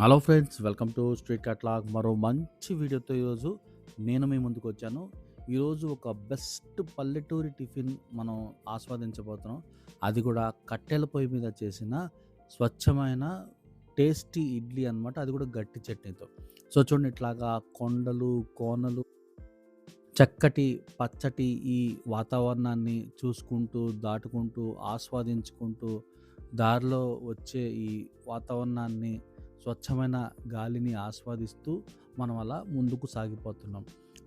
Hello friends welcome to street కట్లాగ్ మరో మంచి వీడియోతో ఈరోజు నేను మీ ముందుకు వచ్చాను. ఈరోజు ఒక బెస్ట్ పల్లెటూరి టిఫిన్ మనం ఆస్వాదించబోతున్నాం. అది కూడా కట్టెల పొయ్యి మీద చేసిన స్వచ్ఛమైన టేస్టీ ఇడ్లీ అన్నమాట. అది కూడా గట్టి చట్నీతో. సో చూడండి ఇట్లాగా కొండలు కోనలు చక్కటి పచ్చటి ఈ వాతావరణాన్ని చూసుకుంటూ దాటుకుంటూ ఆస్వాదించుకుంటూ దారిలో వచ్చే ఈ వాతావరణాన్ని స్వచ్ఛమైన గాలిని ఆస్వాదిస్తూ మనం అలా ముందుకు సాగిపోతున్నాం.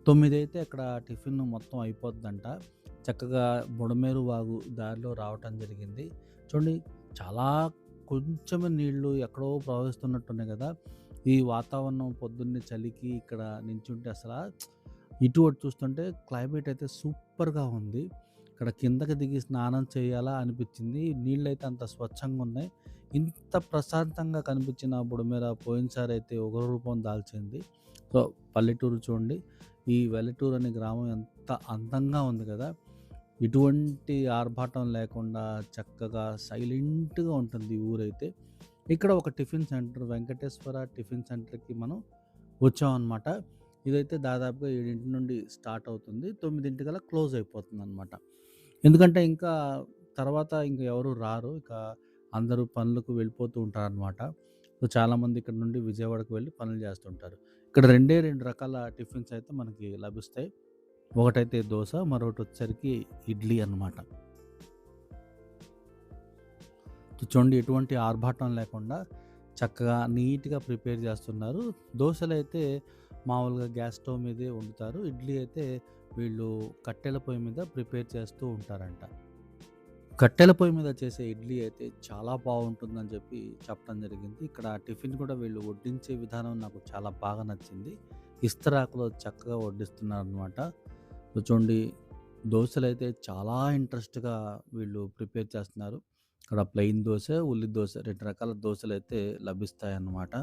తొమ్మిది అయితే ఇక్కడ టిఫిన్ మొత్తం అయిపోద్దంట. చక్కగా బుడమేరు వాగు దారిలో రావటం జరిగింది. చూడండి చాలా కొంచెమే నీళ్ళు ఎక్కడో ప్రవహిస్తున్నట్టున్నాయి కదా. ఈ వాతావరణం పొద్దున్నే చలికి ఇక్కడ నించుంటే అసలు ఇటు అటు చూస్తుంటే క్లైమేట్ అయితే సూపర్గా ఉంది. ఇక్కడ కిందకి దిగి స్నానం చేయాలా అనిపించింది. నీళ్ళు అయితే అంత స్వచ్ఛంగా ఉన్నాయి. ఇంత ప్రశాంతంగా కనిపించిన బుడమేర పోయినసారి అయితే ఒక రూపం దాల్చింది. సో పల్లెటూరు చూడండి. ఈ వెల్లటూరు అనే గ్రామం ఎంత అందంగా ఉంది కదా. ఇటువంటి ఆర్భాటం లేకుండా చక్కగా సైలెంట్గా ఉంటుంది ఈ ఊరైతే. ఇక్కడ ఒక టిఫిన్ సెంటర్ వెంకటేశ్వర టిఫిన్ సెంటర్కి మనం వచ్చామన్నమాట. ఇదైతే దాదాపుగా ఏడింటి నుండి స్టార్ట్ అవుతుంది. తొమ్మిదింటికల్లా క్లోజ్ అయిపోతుంది అనమాట ఎందుకంటే ఇంకా తర్వాత ఇంకా ఎవరు రారు. ఇక అందరూ పనులకు వెళ్ళిపోతూ ఉంటారనమాట సో చాలామంది ఇక్కడ నుండి విజయవాడకు వెళ్ళి పనులు చేస్తుంటారు. ఇక్కడ రెండే రెండు రకాల టిఫిన్స్ అయితే మనకి లభిస్తాయి. ఒకటైతే దోశ మరొకటి వచ్చేసరికి ఇడ్లీ అన్నమాట. చూడండి ఎటువంటి ఆర్భాటం లేకుండా చక్కగా నీట్గా ప్రిపేర్ చేస్తున్నారు. దోశలు అయితే మామూలుగా గ్యాస్ స్టవ్ మీదే వండుతారు. ఇడ్లీ అయితే వీళ్ళు కట్టెల పొయ్యి మీద ప్రిపేర్ చేస్తూ ఉంటారంట. కట్టెల పొయ్యి మీద చేసే ఇడ్లీ అయితే చాలా బాగుంటుందని చెప్పి చెప్పడం జరిగింది. ఇక్కడ టిఫిన్ కూడా వీళ్ళు వడ్డించే విధానం నాకు చాలా బాగా నచ్చింది. ఇస్తరాకులో చక్కగా వడ్డిస్తున్నారు అనమాట చూడండి దోశలు అయితే చాలా ఇంట్రెస్ట్గా వీళ్ళు ప్రిపేర్ చేస్తున్నారు. ఇక్కడ ప్లెయిన్ దోశ ఉల్లి దోశ రెండు రకాల దోశలు అయితే లభిస్తాయి అన్నమాట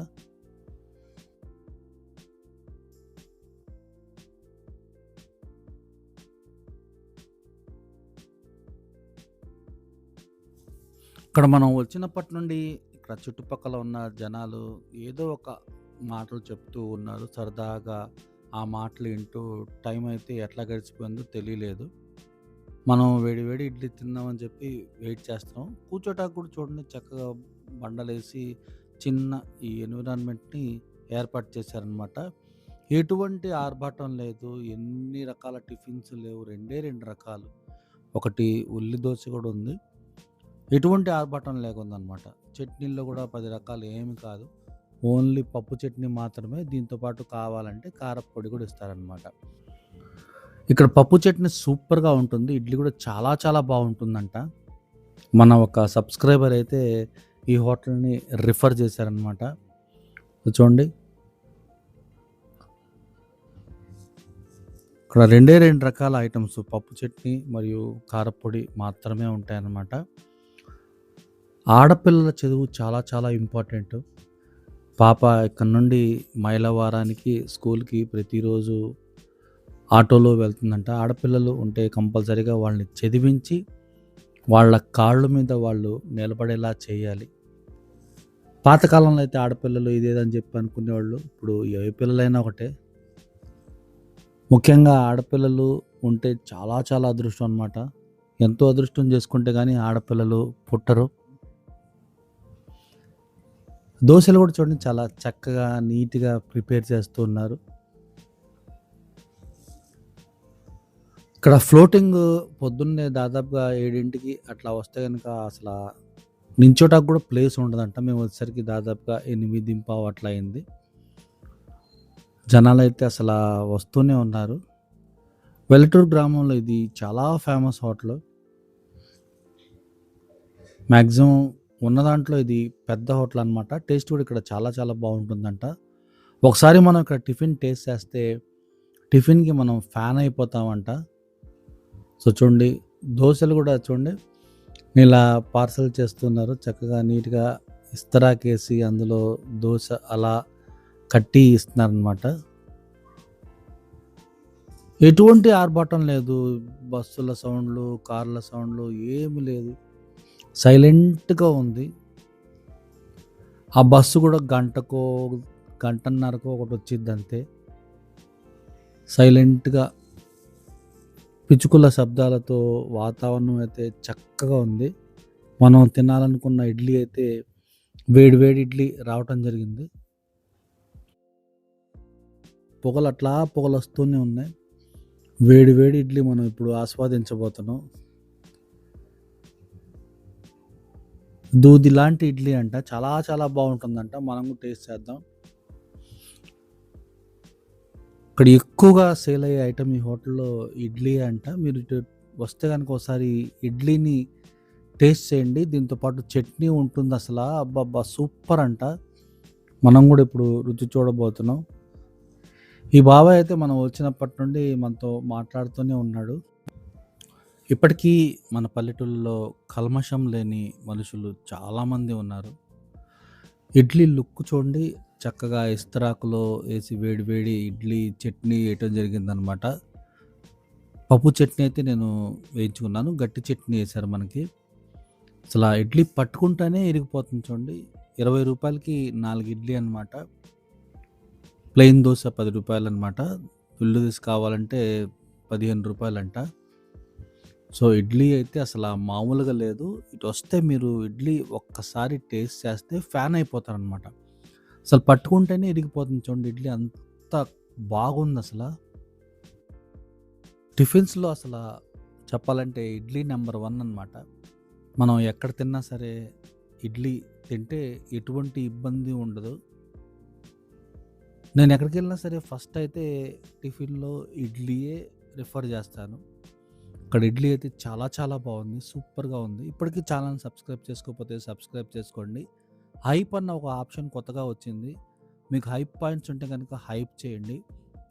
ఇక్కడ మనం వచ్చినప్పటి నుండి ఇక్కడ చుట్టుపక్కల ఉన్న జనాలు ఏదో ఒక మాటలు చెప్తూ ఉన్నారు. సరదాగా ఆ మాటలు వింటూ టైం అయితే ఎట్లా గడిచిపోయిందో తెలియలేదు. మనం వేడి వేడి ఇడ్లీ తిందామని చెప్పి వెయిట్ చేస్తాం. కూర్చోటానికి కూడా చూడండి చక్కగా బండలేసి చిన్న ఈ ఎన్విరాన్మెంట్ని ఏర్పాటు చేశారనమాట ఎటువంటి ఆర్భాటం లేదు. ఎన్ని రకాల టిఫిన్స్ లేవు. రెండే రెండు రకాలు. ఒకటి ఉల్లి దోశ కూడా ఉంది. ఎటువంటి ఆర్భాటం లేకుందనమాట. చట్నీల్లో కూడా పది రకాలు ఏమి కాదు. ఓన్లీ పప్పు చట్నీ మాత్రమే దీంతో పాటు కావాలంటే కారపొడి కూడా ఇస్తారనమాట. ఇక్కడ పప్పు చట్నీ సూపర్గా ఉంటుంది. ఇడ్లీ కూడా చాలా చాలా బాగుంటుందంట. మన ఒక సబ్స్క్రైబర్ అయితే ఈ హోటల్ని రిఫర్ చేశారనమాట. చూడండి. ఇక్కడ రెండే రెండు రకాల ఐటమ్స్. పప్పు చట్నీ మరియు కారపొడి మాత్రమే ఉంటాయన్నమాట. ఆడపిల్లల చదువు చాలా చాలా ఇంపార్టెంట్. పాప ఇక్కడ నుండి మైలవారానికి స్కూల్కి ప్రతిరోజు ఆటోలో వెళ్తుందంట. ఆడపిల్లలు ఉంటే కంపల్సరీగా వాళ్ళని చదివించి వాళ్ళ కాళ్ళ మీద వాళ్ళు నిలబడేలా చేయాలి. పాతకాలంలో అయితే ఆడపిల్లలు ఇదేదని చెప్పి అనుకునేవాళ్ళు. ఇప్పుడు ఏ పిల్లలైనా ఒకటే. ముఖ్యంగా ఆడపిల్లలు ఉంటే చాలా చాలా అదృష్టం అనమాట ఎంతో అదృష్టం చేసుకుంటే కానీ ఆడపిల్లలు పుట్టరు. దోశలు కూడా చూడండి చాలా చక్కగా నీట్గా ప్రిపేర్ చేస్తూ ఉన్నారు. ఇక్కడ ఫ్లోటింగ్ పొద్దున్నే దాదాపుగా ఏడింటికి అట్లా వస్తే కనుక అసలు నించోటానికి కూడా ప్లేస్ ఉండదంట. మేము వచ్చేసరికి దాదాపుగా ఎనిమిది పావు అట్లా అయింది. జనాలు అయితే అసలు వస్తూనే ఉన్నారు. వెల్లటూరు గ్రామంలో ఇది చాలా ఫేమస్ హోటల్. మ్యాక్సిమం ఉన్న దాంట్లో ఇది పెద్ద హోటల్ అనమాట టేస్ట్ కూడా ఇక్కడ చాలా చాలా బాగుంటుందంట. ఒకసారి మనం ఇక్కడ టిఫిన్ టేస్ట్ చేస్తే టిఫిన్కి మనం ఫ్యాన్ అయిపోతామంట. సో చూడండి దోశలు కూడా చూడండి. ఇలా పార్సల్ చేస్తున్నారు. చక్కగా నీట్గా ఇస్తరాకేసి అందులో దోశ అలా కట్టి ఇస్తున్నారనమాట ఎటువంటి ఆర్భాటం లేదు. బస్సుల సౌండ్లు కార్ల సౌండ్లు ఏమి లేదు. సైలెంట్గా ఉంది ఆ బస్సు కూడా గంటకో, గంటన్నరకో వచ్చింది అంతే. సైలెంట్‌గా పిచ్చుకుల శబ్దాలతో వాతావరణం అయితే చక్కగా ఉంది. మనం తినాలనుకున్న ఇడ్లీ అయితే వేడి వేడి ఇడ్లీ రావటం జరిగింది. పొగలు అట్లా పొగలు వస్తూనే ఉన్నాయి. వేడి వేడి ఇడ్లీ మనం ఇప్పుడు ఆస్వాదించబోతున్నాం. దూది లాంటి ఇడ్లీ అంట. చాలా చాలా బాగుంటుందంట మనం కూడా టేస్ట్ చేద్దాం. ఇక్కడ ఎక్కువగా సేల్ అయ్యే ఐటమ్ ఈ హోటల్‌లో ఇడ్లీ అంట. మీరు వస్తే కనుక ఒకసారి ఇడ్లీని టేస్ట్ చేయండి. దీంతో పాటు చట్నీ అసలు అబ్బాబ్బా సూపర్ అంట. మనం కూడా ఇప్పుడు రుచి చూడబోతున్నాం. ఈ బాబాయ్ అయితే మనం వచ్చినప్పటి నుండి మనతో మాట్లాడుతూనే ఉన్నాడు. ఇప్పటికీ మన పల్లెటూళ్ళలో కల్మషం లేని మనుషులు చాలామంది ఉన్నారు. ఇడ్లీ లుక్ చూడండి. చక్కగా ఇస్తరాకులో వేసి వేడి వేడి ఇడ్లీ, చట్నీ వేయటం జరిగిందనమాట. పప్పు చట్నీ అయితే నేను వేయించుకున్నాను. గట్టి చట్నీ వేశారు మనకి. అసల ఇడ్లీ పట్టుకుంటేనే ఇరిగిపోతుంది చూడండి. ఇరవై రూపాయలకి నాలుగు ఇడ్లీ అనమాట. ప్లెయిన్ దోశ పది రూపాయలు అనమాట. పుల్లు దోస కావాలంటే పదిహేను రూపాయలంట సో, ఇడ్లీ అయితే అసలు మామూలుగా లేదు. ఇటు వస్తే మీరు ఇడ్లీ ఒక్కసారి టేస్ట్ చేస్తే ఫ్యాన్ అయిపోతారనమాట. అసలు పట్టుకుంటేనే ఇరిగిపోతుంది చూడండి ఇడ్లీ అంత అసలు టిఫిన్స్‌లో అసలు చెప్పాలంటే ఇడ్లీ నెంబర్ వన్ అనమాట. మనం ఎక్కడ తిన్నా సరే ఇడ్లీ తింటే ఎటువంటి ఇబ్బంది ఉండదు. నేను ఎక్కడికెళ్ళినా సరే ఫస్ట్ అయితే టిఫిన్‌లో ఇడ్లీయే రిఫర్ చేస్తాను. అక్కడ ఇడ్లీ అయితే చాలా చాలా బాగుంది సూపర్‌గా ఉంది. ఇప్పటికి ఛానెల్‌ని సబ్స్క్రైబ్ చేసుకోకపోతే సబ్స్క్రైబ్ చేసుకోండి. హైప్ అన్న ఒక ఆప్షన్ కొత్తగా వచ్చింది. మీకు హైప్ పాయింట్స్ ఉంటే కనుక హైప్ చేయండి.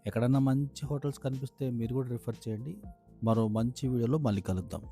ఎక్కడన్నా మంచి హోటల్స్ కనిపిస్తే మీరు కూడా రిఫర్ చేయండి. మరో మంచి వీడియోలో మళ్ళీ కలుద్దాం.